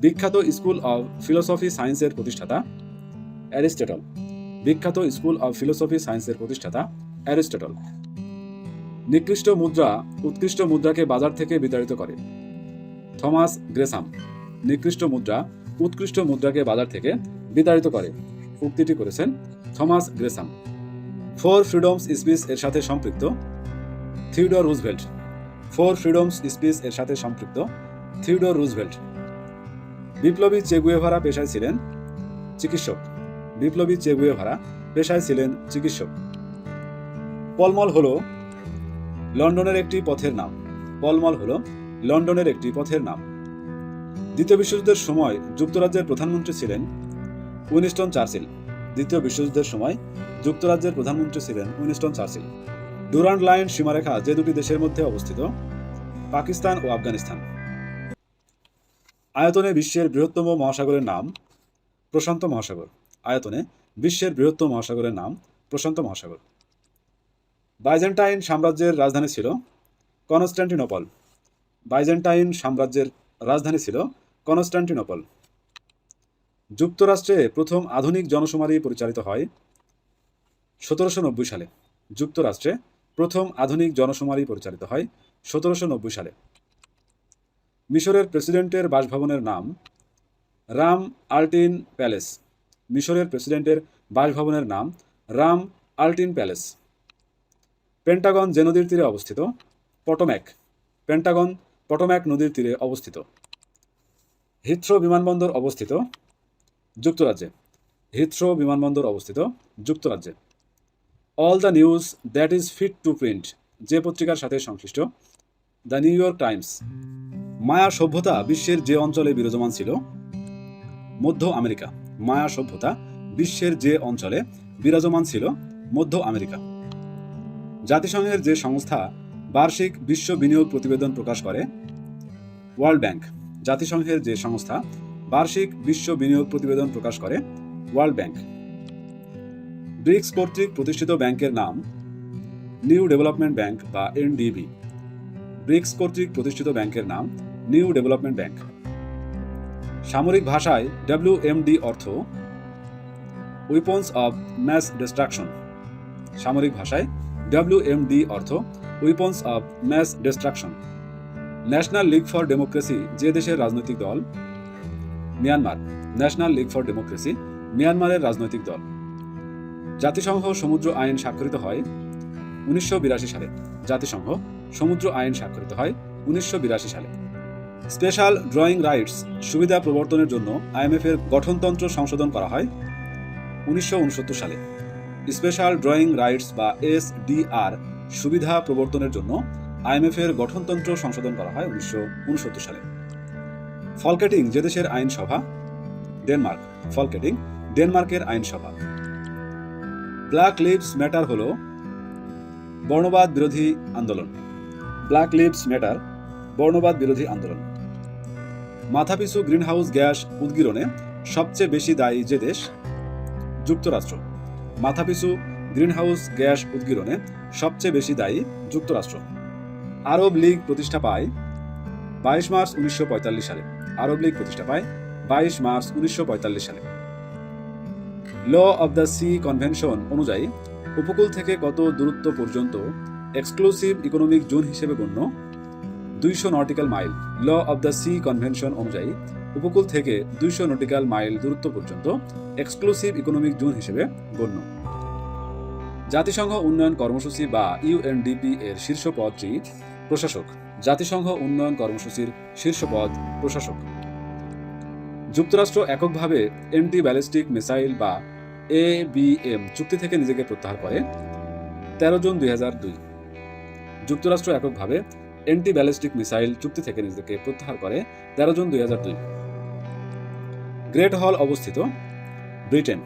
বিখ্যাত school of philosophy সায়েন্সের প্রতিষ্ঠাতা অ্যারিস্টটল। বিখ্যাত স্কুল অব ফিলোসফি সায়েন্সের প্রতিষ্ঠাতা অ্যারিস্টটল। নিকৃষ্ট মুদ্রা উৎকৃষ্ট মুদ্রাকে বাজার থেকে বিতাড়িত করে। থমাস গ্রেসাম নিকৃষ্ট মুদ্রা উৎকৃষ্ট মুদ্রাকে বাজার থেকে বিতাড়িত করে। উক্তিটি করেছেন Thomas Gresham. Four freedoms speech এর সাথে সম্পৃক্ত Theodore Roosevelt. Four freedoms speech এর সাথে সম্পৃক্ত থিওডর রুজভেল্ট। বিপ্লবী চেগুয়েভারা পেশায় ছিলেন চিকিৎসক। বিপ্লবী চেগুয়েভারা পেশায় ছিলেন চিকিৎসক। পলমল হল লন্ডনের একটি পথের নাম। পলমল হল লন্ডনের একটি পথের নাম। দ্বিতীয় বিশ্বযুদ্ধের সময় যুক্তরাজ্যের প্রধানমন্ত্রী ছিলেন উইনস্টন চার্চিল। দ্বিতীয় বিশ্বযুদ্ধের সময় যুক্তরাজ্যের প্রধানমন্ত্রী ছিলেন উইনস্টন চার্চিল। ডুরান্ড লাইন সীমারেখা যে দুটি দেশের মধ্যে অবস্থিত, পাকিস্তান ও আফগানিস্তান। আয়তনে বিশ্বের বৃহত্তম মহাসাগরের নাম প্রশান্ত মহাসাগর। আয়তনে বিশ্বের বৃহত্তম মহাসাগরের নাম প্রশান্ত মহাসাগর। বাইজেন্টাইন সাম্রাজ্যের রাজধানী ছিল কনস্ট্যান্টিনোপল বাইজেন্টাইন সাম্রাজ্যের রাজধানী ছিল কনস্ট্যান্টিনোপল যুক্তরাষ্ট্রে প্রথম আধুনিক জনশুমারি পরিচালিত হয় সতেরোশো নব্বই সালে। যুক্তরাষ্ট্রে প্রথম আধুনিক জনশুমারি পরিচালিত হয় সতেরোশো নব্বই সালে। মিশরের প্রেসিডেন্টের বাসভবনের নাম রাম আল্টিন প্যালেস। মিশরের প্রেসিডেন্টের বাসভবনের নাম রাম আল্টিন প্যালেস। পেন্টাগন যে নদীর তীরে অবস্থিত পটোম্যাক পেন্টাগন পটোম্যাক নদীর তীরে অবস্থিত। হিথ্রো বিমানবন্দর অবস্থিত, যুক্তরাজ্যে। হিথ্রো বিমানবন্দর অবস্থিত, যুক্তরাজ্যে। All the news that is fit to print যে পত্রিকার সাথে সংশ্লিষ্ট the New York Times Maya সভ্যতা বিশ্বের যে অঞ্চলে বিরাজমান ছিল, মধ্য আমেরিকা। মায়া সভ্যতা বিশ্বের যে অঞ্চলে বিরাজমান ছিল, মধ্য আমেরিকা। জাতিসংঘের যে সংস্থা বার্ষিক বিশ্ব বিনিয়োগ প্রতিবেদন প্রকাশ করে, ওয়ার্ল্ড ব্যাংক। জাতিসংঘের যে সংস্থা বার্ষিক বিশ্ব বিনিয়োগ প্রতিবেদন প্রকাশ করে, ওয়ার্ল্ড ব্যাংক। ব্রিক্স কর্তৃক প্রতিষ্ঠিত ব্যাংকের নাম নিউ ডেভেলপমেন্ট ব্যাংক বা এনডিবি ব্রিক্স কর্তৃক প্রতিষ্ঠিত ব্যাংকের নাম নিউ ডেভেলপমেন্ট ব্যাংক সামরিক ভাষায় ডব্লিউএমডি অর্থ উইপন্স অব ম্যাস ডিস্ট্রাকশন সামরিক ভাষায় ডব্লিউএমডি অর্থ weapons of mass destruction National League for Democracy যে দেশের রাজনৈতিক দল Myanmar National League for Democracy মিয়ানমারের রাজনৈতিক দল। জাতিসংঘ সমুদ্র আইন স্বাক্ষরিত হয় উনিশশো বিরাশি সালে। জাতিসংঘ সমুদ্র আইন স্বাক্ষরিত হয় উনিশশো বিরাশি সালে। স্পেশাল ড্রয়িং রাইটস সুবিধা প্রবর্তনের জন্য আইএমএফ এর গঠনতন্ত্র সংশোধন করা হয় উনিশশো উনসত্তর সালে। স্পেশাল ড্রয়িং রাইটস বা এসডিআর সুবিধা প্রবর্তনের জন্য আইএমএফ এর গঠনতন্ত্র সংশোধন করা হয় উনিশশো উনসত্তর সালে। ফলকেটিং যে দেশের আইনসভা। ডেনমার্ক, ফলকেটিং ডেনমার্কের আইনসভা। ব্ল্যাক লিভস ম্যাটার হল বর্ণবাদ বিরোধী আন্দোলন। ব্ল্যাক লিভস ম্যাটার বর্ণবাদ বিরোধী আন্দোলন। মাথাপিছু গ্রিনহাউস গ্যাস উদ্গীরণে সবচেয়ে বেশি দায়ী যে দেশ, যুক্তরাষ্ট্র। মাথাপিছু গ্রিনহাউস গ্যাস উদ্গীরণে সবচেয়ে বেশি দায়ী যুক্তরাষ্ট্র। আরব লীগ প্রতিষ্ঠা পায় বাইশ মার্চ উনিশশো পঁয়তাল্লিশ সালে। আরব লীগ প্রতিষ্ঠা পায় বাইশ মার্চ উনিশশো পঁয়তাল্লিশ সালে। Law of the Sea Convention অনুযায়ী, উপকূল থেকে কত দূরত্ব পর্যন্ত এক্সক্লুসিভ ইকোনমিক জোন হিসেবে গণ্য? দুইশো nautical mile Law of the Sea Convention অনুযায়ী উপকূল থেকে দুইশো নটিক্যাল মাইল দূরত্ব পর্যন্ত এক্সক্লুসিভ ইকোনমিক জোন হিসেবে গণ্য। জাতিসংঘ উন্নয়ন কর্মসূচি বা ইউএনডিপি এর শীর্ষ পদটি প্রশাসক। জাতিসংঘ উন্নয়ন কর্মসূচির শীর্ষ পদ প্রশাসক। যুক্তরাষ্ট্র এককভাবে এন্টি ব্যালিস্টিক মিসাইল বা এবিএম চুক্তি থেকে নিজেকে প্রত্যাহার করে। তেরো জুন দুই হাজার দুই। যুক্তরাষ্ট্র এককভাবে এন্টি ব্যালিস্টিক মিসাইল চুক্তি থেকে নিজেকে প্রত্যাহার করে তেরো জুন দুই গ্রেট হল অবস্থিত ব্রিটেন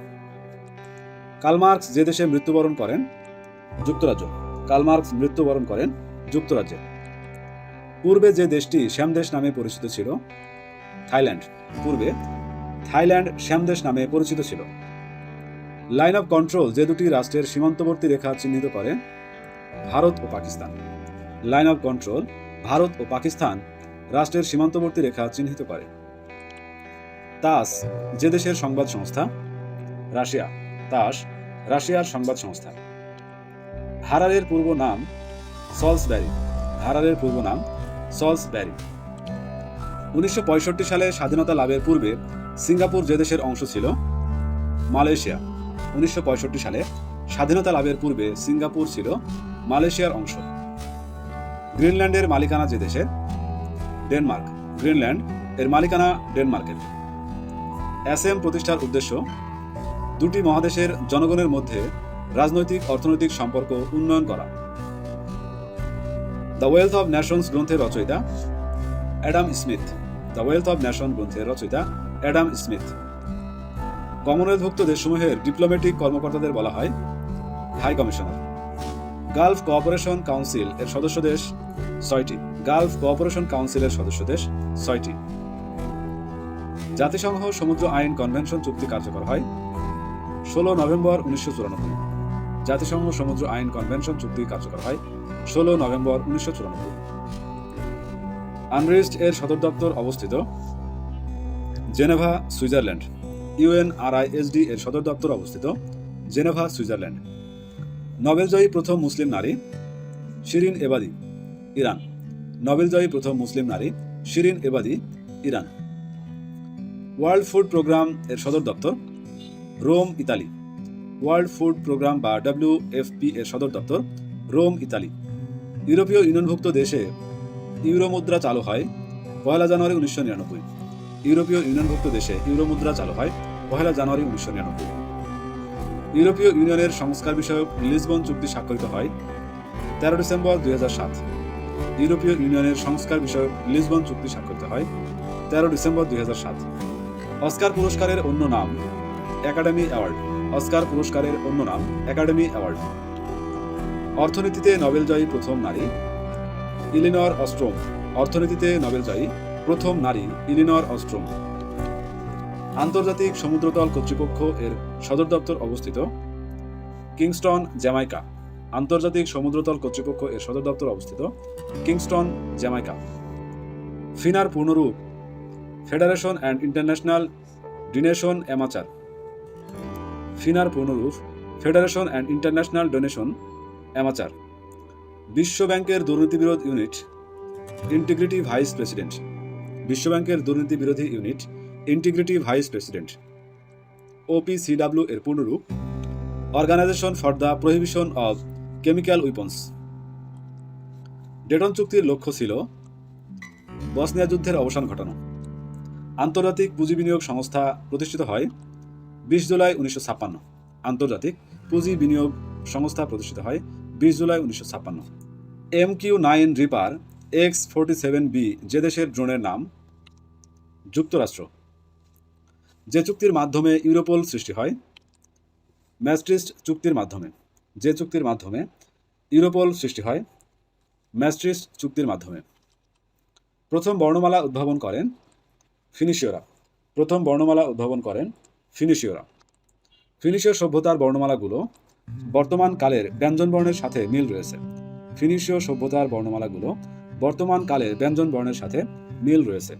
কালমার্কস যে দেশে মৃত্যুবরণ করেন, যুক্তরাজ্য। কালমার্কস মৃত্যুবরণ করেন যুক্তরাজ্যে। পূর্বে যে দেশটি শ্যামদেশ নামে পরিচিত ছিল, থাইল্যান্ড। পূর্বে থাইল্যান্ড শ্যামদেশ নামে পরিচিত ছিল। লাইন অফ কন্ট্রোল যে দুটি রাষ্ট্রের সীমান্তবর্তী রেখা চিহ্নিত করে, ভারত ও Pakistan. Line of control Bharat ও পাকিস্তান রাষ্ট্রের সীমান্তবর্তী রেখা চিহ্নিত করে। তাস যে দেশের সংবাদ সংস্থা, রাশিয়া। তাস রাশিয়ার সংবাদ সংস্থা। হারারের পূর্ব নাম সলসব্যারি হারারের পূর্ব নাম সলসব্যারি উনিশশো সালে স্বাধীনতা লাভের পূর্বে সিঙ্গাপুর যে দেশের অংশ ছিল, মালয়েশিয়া। উনিশশো পঁয়ষট্টি সালে স্বাধীনতা লাভের পূর্বে সিঙ্গাপুর ছিল মালয়েশিয়ার অংশ। গ্রিনল্যান্ডের মালিকানা যে দেশের ডেনমার্ক। গ্রিনল্যান্ড এর মালিকানা ডেনমার্কের। অ্যাসেম প্রতিষ্ঠার উদ্দেশ্য, দুটি মহাদেশের জনগণের মধ্যে রাজনৈতিক, অর্থনৈতিক সম্পর্ক উন্নয়ন করা। দ্য ওয়েলথ অব ন্যাশনস গ্রন্থের রচয়িতা Adam Smith. The wealth of nation গ্রন্থের রচয়িতা অ্যাডাম স্মিথ। কমনওয়েলথভুক্ত দেশসমূহের ডিপ্লোম্যাটিক কর্মকর্তাদের বলা হয় high commissioner. Gulf Cooperation Council এর সদস্য দেশ ছয়টি। গালফ কোঅপারেশন কাউন্সিলের সদস্য দেশ, ছয়টি। জাতিসংঘ সমুদ্র আইন কনভেনশন চুক্তি কার্যকর হয় ষোলো নভেম্বর উনিশশো চুরানব্বই। জাতিসংঘ সমুদ্র আইন কনভেনশন চুক্তি কার্যকর হয় ষোলো নভেম্বর উনিশশো চুরানব্বই। আনরেস্ট এর সদর দপ্তর অবস্থিত জেনেভা, সুইজারল্যান্ড। ইউএনআরআইএসডি এর সদর দপ্তর অবস্থিত জেনেভা, সুইজারল্যান্ড। নোবেলজয়ী প্রথম মুসলিম নারী শিরিন এবাদি। ইরান। নোবেলজয়ী প্রথম মুসলিম নারী Shirin Ebadi, Iran. World Food Programme এর সদর দপ্তর, Rome, Italy. World Food Programme বা ডাব্লিউএফপি এর সদর দপ্তর, রোম, ইতালি। ইউরোপীয় ইউনিয়নভুক্ত দেশে ইউরো মুদ্রা চালু হয় পয়লা জানুয়ারি উনিশশো নিরানব্বই। ইউরোপীয় ইউনিয়নভুক্ত দেশে ইউরো মুদ্রা চালু হয় পয়লা জানুয়ারি উনিশশো নিরানব্বই। ইউরোপীয় ইউনিয়নের সংস্কার বিষয়ক লিসবন চুক্তি স্বাক্ষরিত হয় তেরো ডিসেম্বর দুই হাজার সাত। ইউরোপীয় ইউনিয়নের সংস্কার বিষয়ক লিসবন চুক্তি স্বাক্ষরিত হয়, তেরো ডিসেম্বর দুই অস্কার পুরস্কারের অন্য নাম, একাডেমি অ্যাওয়ার্ড। অস্কার পুরস্কারের অন্য নাম, একাডেমি অ্যাওয়ার্ড। অর্থনীতিতে নোবেলজয়ী প্রথম নারী, ইলিনর অস্ট্রোম। অর্থনীতিতে নোবেলজয়ী প্রথম নারী, ইলিনর অস্ট্রোম। আন্তর্জাতিক সমুদ্রতল কর্তৃপক্ষ এর সদর দপ্তর অবস্থিত কিংস্টন, জ্যামাইকা। আন্তর্জাতিক সমুদ্রতল কর্তৃপক্ষ এর সদর দপ্তর অবস্থিত কিংস্টন, জ্যামাইকা। ফিনার পূর্ণরূপ, ফেডারেশন অ্যান্ড ইন্টারন্যাশনাল ডিনেশন অ্যামাচার। ফিনার পূর্ণরূপ, federation and international donation amateur. বিশ্ব ব্যাংকের দুর্নীতিবিরোধ ইউনিট, ইন্টিগ্রিটি ভাইস প্রেসিডেন্ট। বিশ্ব ব্যাংকের দুর্নীতি বিরোধী unit, integrity vice president. OPCW এর পূর্ণরূপ, organisation for the prohibition of chemical weapons. Dayton চুক্তির লক্ষ্য ছিল বসনিয়া যুদ্ধের অবসান ঘটানো। আন্তর্জাতিক পুঁজি বিনিয়োগ সংস্থা প্রতিষ্ঠিত হয় বিশ জুলাই উনিশশো ছাপ্পান্ন। আন্তর্জাতিক পুঁজি বিনিয়োগ সংস্থা প্রতিষ্ঠিত হয় বিশ জুলাই উনিশশো ছাপ্পান্ন। M Q nine reaper X forty seven B যে দেশের ড্রোনের নাম, যুক্তরাষ্ট্র। যে চুক্তির মাধ্যমে ইউরোপোল সৃষ্টি হয়, ম্যাস্ট্রিস্ট চুক্তির মাধ্যমে। যে চুক্তির মাধ্যমে ইউরোপোল সৃষ্টি হয় ম্যাস্ট্রিস্ট চুক্তির মাধ্যমে। প্রথম বর্ণমালা উদ্ভাবন করেন ফিনিশীয়রা। প্রথম বর্ণমালা উদ্ভাবন করেন ফিনিশীয়রা। ফিনিশীয় সভ্যতার বর্ণমালাগুলো বর্তমান কালের ব্যঞ্জনবর্ণের সাথে মিল রয়েছে। ফিনিশীয় সভ্যতার বর্ণমালাগুলো বর্তমান কালের ব্যঞ্জন বর্ণের সাথে মিল রয়েছে।